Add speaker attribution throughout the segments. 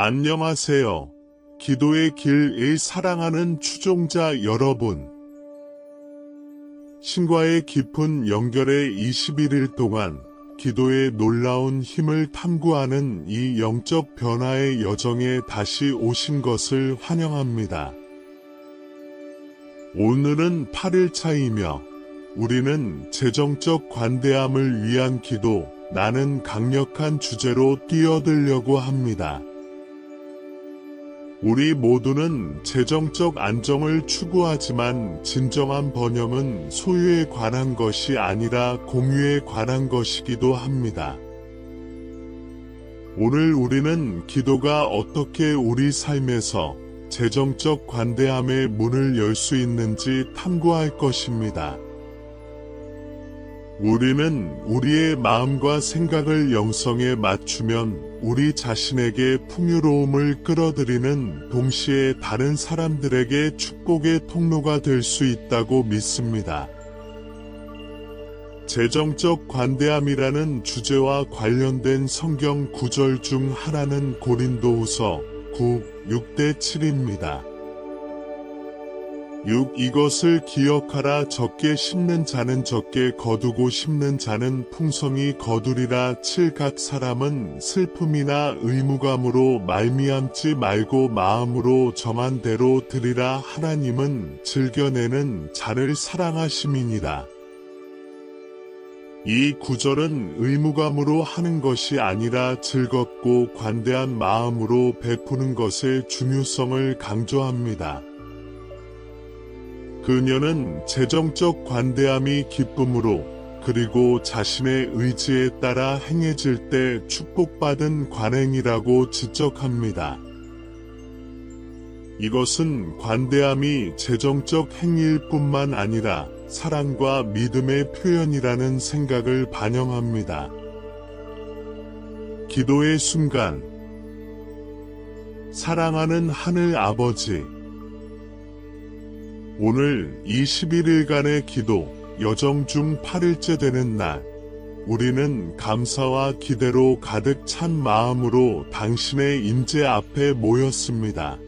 Speaker 1: 안녕하세요. 기도의 길을 사랑하는 추종자 여러분. 신과의 깊은 연결의 21일 동안 기도의 놀라운 힘을 탐구하는 이 영적 변화의 여정에 다시 오신 것을 환영합니다. 오늘은 8일차이며 우리는 재정적 관대함을 위한 기도, 나는 강력한 주제로 뛰어들려고 합니다. 우리 모두는 재정적 안정을 추구하지만 진정한 번영은 소유에 관한 것이 아니라 공유에 관한 것이기도 합니다. 오늘 우리는 기도가 어떻게 우리 삶에서 재정적 관대함의 문을 열 수 있는지 탐구할 것입니다. 우리는 우리의 마음과 생각을 영성에 맞추면 우리 자신에게 풍요로움을 끌어들이는 동시에 다른 사람들에게 축복의 통로가 될 수 있다고 믿습니다. 재정적 관대함이라는 주제와 관련된 성경 구절 중 하나는 고린도후서 9, 6대 7입니다. 6. 이것을 기억하라 적게 심는 자는 적게 거두고 심는 자는 풍성히 거두리라 7. 각 사람은 슬픔이나 의무감으로 말미암지 말고 마음으로 정한 대로 드리라 하나님은 즐겨내는 자를 사랑하심이니라. 이 구절은 의무감으로 하는 것이 아니라 즐겁고 관대한 마음으로 베푸는 것의 중요성을 강조합니다. 그녀는 재정적 관대함이 기쁨으로 그리고 자신의 의지에 따라 행해질 때 축복받은 관행이라고 지적합니다. 이것은 관대함이 재정적 행위일 뿐만 아니라 사랑과 믿음의 표현이라는 생각을 반영합니다. 기도의 순간 사랑하는 하늘 아버지 오늘 21일간의 기도 여정 중 8일째 되는 날 우리는 감사와 기대로 가득 찬 마음으로 당신의 임재 앞에 모였습니다.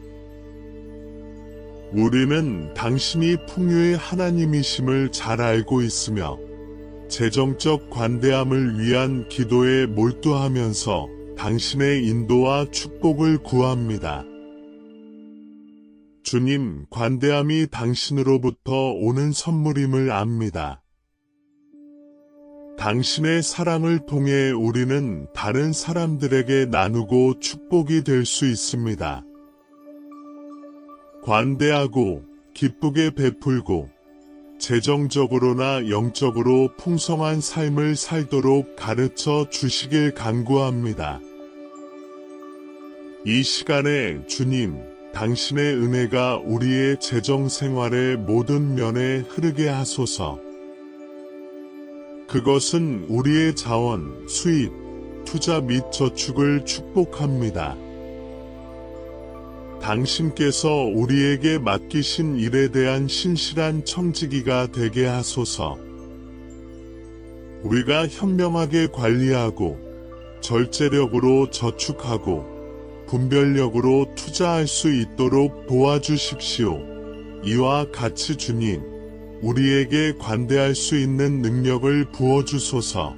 Speaker 1: 우리는 당신이 풍요의 하나님이심을 잘 알고 있으며 재정적 관대함을 위한 기도에 몰두하면서 당신의 인도와 축복을 구합니다. 주님, 관대함이 당신으로부터 오는 선물임을 압니다. 당신의 사랑을 통해 우리는 다른 사람들에게 나누고 축복이 될 수 있습니다. 관대하고 기쁘게 베풀고 재정적으로나 영적으로 풍성한 삶을 살도록 가르쳐 주시길 간구합니다. 이 시간에 주님, 당신의 은혜가 우리의 재정 생활의 모든 면에 흐르게 하소서. 그것은 우리의 자원, 수입, 투자 및 저축을 축복합니다. 당신께서 우리에게 맡기신 일에 대한 신실한 청지기가 되게 하소서. 우리가 현명하게 관리하고 절제력으로 저축하고 분별력으로 투자할 수 있도록 도와주십시오. 이와 같이 주님, 우리에게 관대할 수 있는 능력을 부어주소서.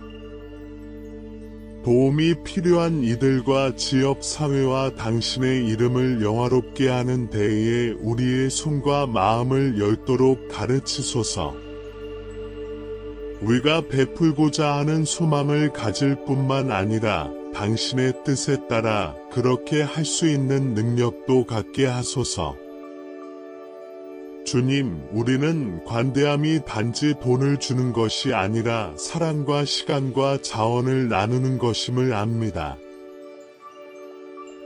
Speaker 1: 도움이 필요한 이들과 지역 사회와 당신의 이름을 영화롭게 하는 데에 우리의 손과 마음을 열도록 가르치소서. 우리가 베풀고자 하는 소망을 가질 뿐만 아니라 당신의 뜻에 따라 그렇게 할 수 있는 능력도 갖게 하소서. 주님, 우리는 관대함이 단지 돈을 주는 것이 아니라 사랑과 시간과 자원을 나누는 것임을 압니다.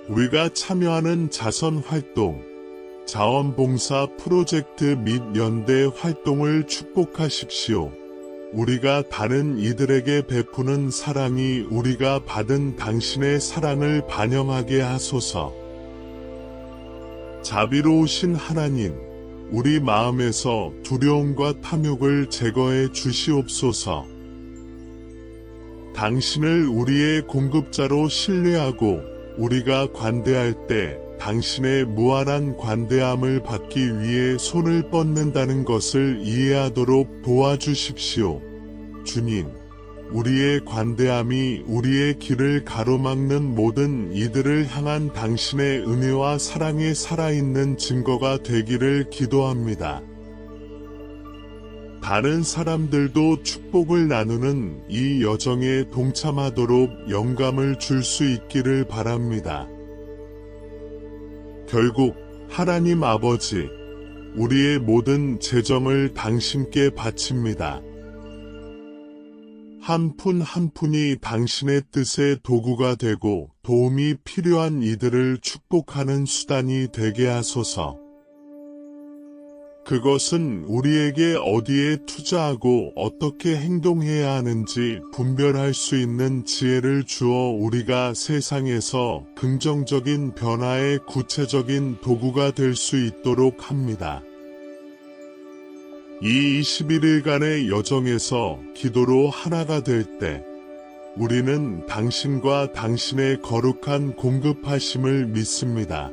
Speaker 1: 우리가 참여하는 자선 활동, 자원봉사 프로젝트 및 연대 활동을 축복하십시오. 우리가 다른 이들에게 베푸는 사랑이 우리가 받은 당신의 사랑을 반영하게 하소서. 자비로우신 하나님, 우리 마음에서 두려움과 탐욕을 제거해 주시옵소서. 당신을 우리의 공급자로 신뢰하고 우리가 관대할 때 당신의 무한한 관대함을 받기 위해 손을 뻗는다는 것을 이해하도록 도와주십시오. 주님, 우리의 관대함이 우리의 길을 가로막는 모든 이들을 향한 당신의 은혜와 사랑의 살아있는 증거가 되기를 기도합니다. 다른 사람들도 축복을 나누는 이 여정에 동참하도록 영감을 줄 수 있기를 바랍니다. 결국 하나님 아버지, 우리의 모든 재정을 당신께 바칩니다. 한 푼 한 푼이 당신의 뜻의 도구가 되고 도움이 필요한 이들을 축복하는 수단이 되게 하소서. 그것은 우리에게 어디에 투자하고 어떻게 행동해야 하는지 분별할 수 있는 지혜를 주어 우리가 세상에서 긍정적인 변화의 구체적인 도구가 될 수 있도록 합니다. 이 21일간의 여정에서 기도로 하나가 될 때, 우리는 당신과 당신의 거룩한 공급하심을 믿습니다.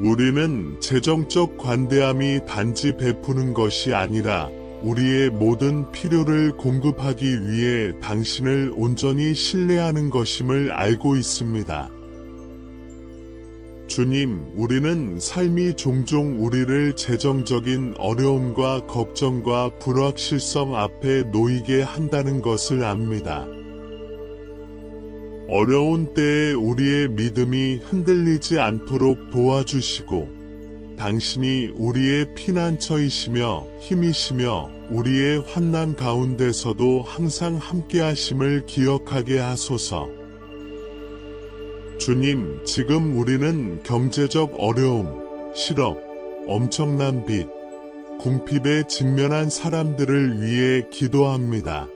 Speaker 1: 우리는 재정적 관대함이 단지 베푸는 것이 아니라 우리의 모든 필요를 공급하기 위해 당신을 온전히 신뢰하는 것임을 알고 있습니다. 주님, 우리는 삶이 종종 우리를 재정적인 어려움과 걱정과 불확실성 앞에 놓이게 한다는 것을 압니다. 어려운 때에 우리의 믿음이 흔들리지 않도록 도와주시고, 당신이 우리의 피난처이시며 힘이시며 우리의 환난 가운데서도 항상 함께 하심을 기억하게 하소서. 주님, 지금 우리는 경제적 어려움, 실업, 엄청난 빚, 궁핍에 직면한 사람들을 위해 기도합니다.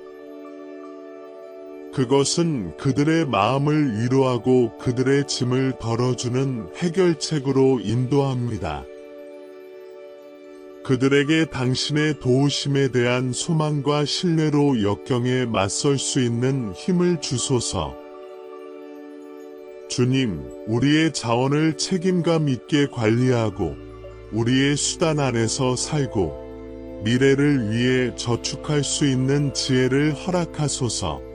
Speaker 1: 그것은 그들의 마음을 위로하고 그들의 짐을 덜어주는 해결책으로 인도합니다. 그들에게 당신의 도우심에 대한 소망과 신뢰로 역경에 맞설 수 있는 힘을 주소서. 주님, 우리의 자원을 책임감 있게 관리하고 우리의 수단 안에서 살고 미래를 위해 저축할 수 있는 지혜를 허락하소서.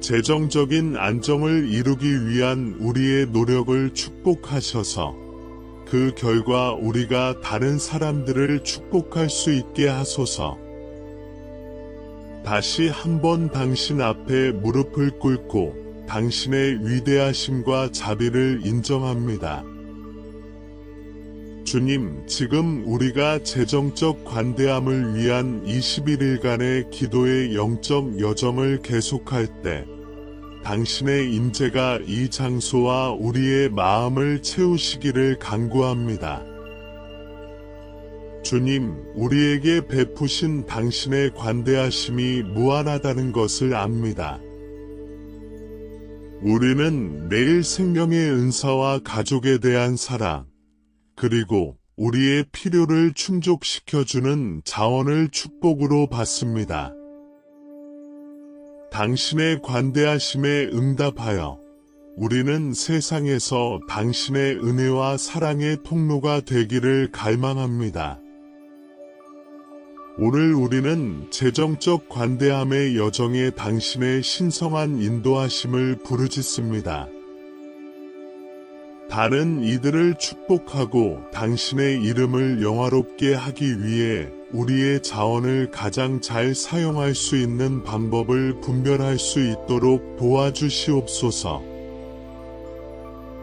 Speaker 1: 재정적인 안정을 이루기 위한 우리의 노력을 축복하셔서 그 결과 우리가 다른 사람들을 축복할 수 있게 하소서. 다시 한번 당신 앞에 무릎을 꿇고 당신의 위대하심과 자비를 인정합니다. 주님, 지금 우리가 재정적 관대함을 위한 21일간의 기도의 영적 여정을 계속할 때, 당신의 임재가 이 장소와 우리의 마음을 채우시기를 간구합니다. 주님, 우리에게 베푸신 당신의 관대하심이 무한하다는 것을 압니다. 우리는 매일 생명의 은사와 가족에 대한 사랑, 그리고 우리의 필요를 충족시켜주는 자원을 축복으로 받습니다. 당신의 관대하심에 응답하여 우리는 세상에서 당신의 은혜와 사랑의 통로가 되기를 갈망합니다. 오늘 우리는 재정적 관대함의 여정에 당신의 신성한 인도하심을 부르짖습니다. 다른 이들을 축복하고 당신의 이름을 영화롭게 하기 위해 우리의 자원을 가장 잘 사용할 수 있는 방법을 분별할 수 있도록 도와주시옵소서.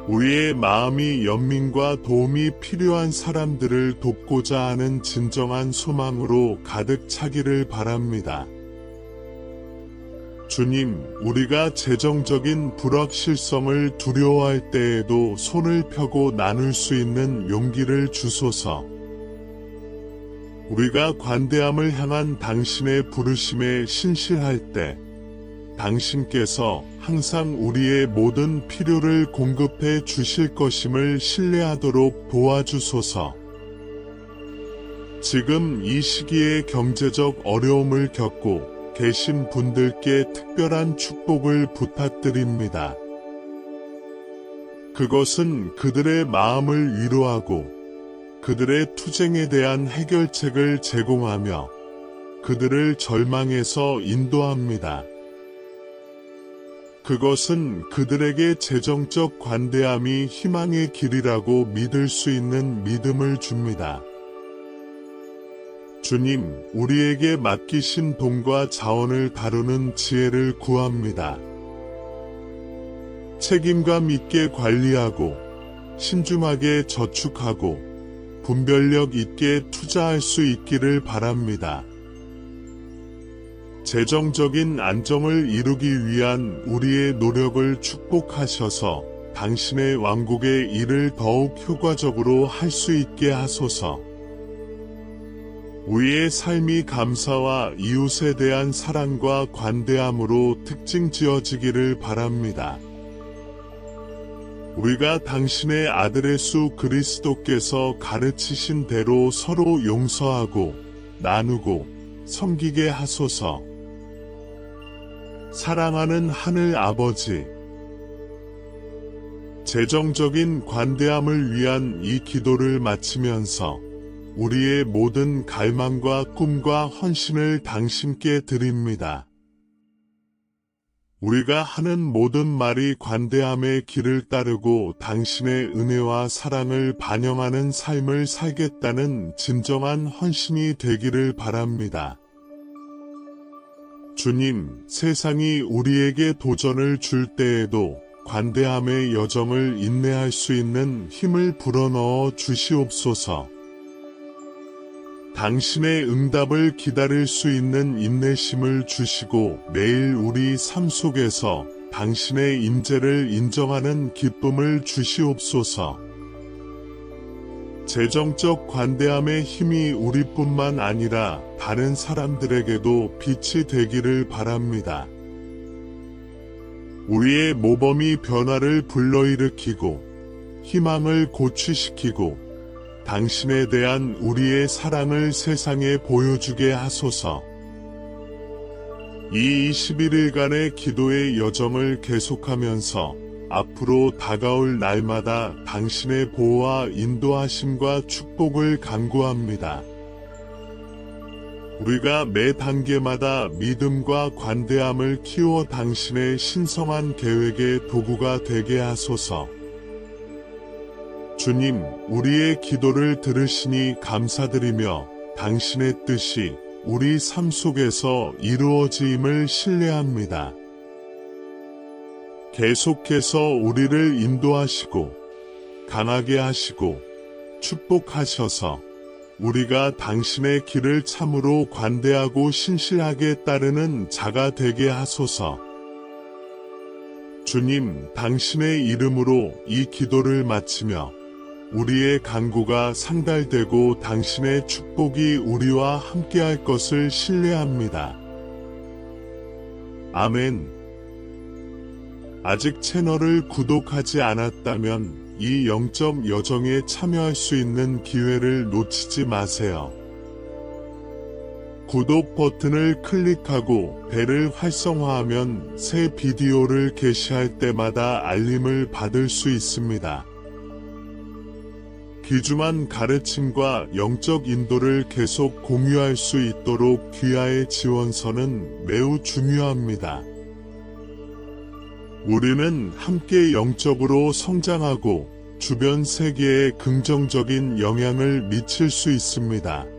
Speaker 1: 우리의 마음이 연민과 도움이 필요한 사람들을 돕고자 하는 진정한 소망으로 가득 차기를 바랍니다. 주님, 우리가 재정적인 불확실성을 두려워할 때에도 손을 펴고 나눌 수 있는 용기를 주소서. 우리가 관대함을 향한 당신의 부르심에 신실할 때, 당신께서 항상 우리의 모든 필요를 공급해 주실 것임을 신뢰하도록 도와주소서. 지금 이 시기에 경제적 어려움을 겪고 계신 분들께 특별한 축복을 부탁드립니다. 그것은 그들의 마음을 위로하고 그들의 투쟁에 대한 해결책을 제공하며 그들을 절망에서 인도합니다. 그것은 그들에게 재정적 관대함이 희망의 길이라고 믿을 수 있는 믿음을 줍니다. 주님, 우리에게 맡기신 돈과 자원을 다루는 지혜를 구합니다. 책임감 있게 관리하고, 신중하게 저축하고, 분별력 있게 투자할 수 있기를 바랍니다. 재정적인 안정을 이루기 위한 우리의 노력을 축복하셔서 당신의 왕국의 일을 더욱 효과적으로 할 수 있게 하소서. 우리의 삶이 감사와 이웃에 대한 사랑과 관대함으로 특징 지어지기를 바랍니다. 우리가 당신의 아들의 수 그리스도께서 가르치신 대로 서로 용서하고 나누고 섬기게 하소서. 사랑하는 하늘 아버지, 재정적인 관대함을 위한 이 기도를 마치면서 우리의 모든 갈망과 꿈과 헌신을 당신께 드립니다. 우리가 하는 모든 말이 관대함의 길을 따르고 당신의 은혜와 사랑을 반영하는 삶을 살겠다는 진정한 헌신이 되기를 바랍니다. 주님, 세상이 우리에게 도전을 줄 때에도 관대함의 여정을 인내할 수 있는 힘을 불어넣어 주시옵소서. 당신의 응답을 기다릴 수 있는 인내심을 주시고 매일 우리 삶 속에서 당신의 임재를 인정하는 기쁨을 주시옵소서. 재정적 관대함의 힘이 우리뿐만 아니라 다른 사람들에게도 빛이 되기를 바랍니다. 우리의 모범이 변화를 불러일으키고 희망을 고취시키고 당신에 대한 우리의 사랑을 세상에 보여주게 하소서. 이 21일간의 기도의 여정을 계속하면서 앞으로 다가올 날마다 당신의 보호와 인도하심과 축복을 간구합니다. 우리가 매 단계마다 믿음과 관대함을 키워 당신의 신성한 계획의 도구가 되게 하소서. 주님, 우리의 기도를 들으시니 감사드리며 당신의 뜻이 우리 삶 속에서 이루어짐을 신뢰합니다. 계속해서 우리를 인도하시고 강하게 하시고 축복하셔서 우리가 당신의 길을 참으로 관대하고 신실하게 따르는 자가 되게 하소서. 주님, 당신의 이름으로 이 기도를 마치며 우리의 간구가 상달되고 당신의 축복이 우리와 함께할 것을 신뢰합니다. 아멘. 아직 채널을 구독하지 않았다면 이 영점 여정에 참여할 수 있는 기회를 놓치지 마세요. 구독 버튼을 클릭하고 벨을 활성화하면 새 비디오를 게시할 때마다 알림을 받을 수 있습니다. 귀중한 가르침과 영적 인도를 계속 공유할 수 있도록 귀하의 지원서는 매우 중요합니다. 우리는 함께 영적으로 성장하고 주변 세계에 긍정적인 영향을 미칠 수 있습니다.